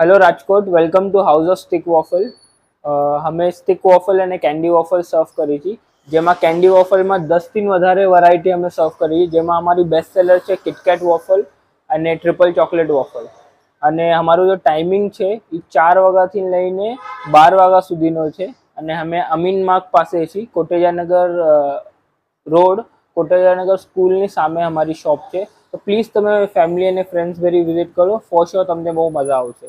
Hello Rajkot welcome to house of stick waffle અમે stick waffle અને candy waffle serve કરી છે. જેમાં કેન્ડી વોફલમાં દસથી વધારે વેરાયટી અમે સર્વ કરી જેમાં અમારી બેસ્ટ સેલર છે કિટકેટ વોફલ અને ટ્રિપલ ચોકલેટ વોફલ અને અમારું જો ટાઈમિંગ છે, એ ચાર વાગ્યાથી લઈને બાર વાગ્યા સુધીનો છે. અને અમે અમીન માર્ગ પાસે છીએ કોટેજાનગર રોડ, કોટેજાનગર સ્કૂલની સામે અમારી શોપ છે. તો પ્લીઝ તમે ફેમિલી અને ફ્રેન્ડ્સ ભેરી વિઝિટ કરો. ફોર શ્યોર તમને બહુ મજા આવશે.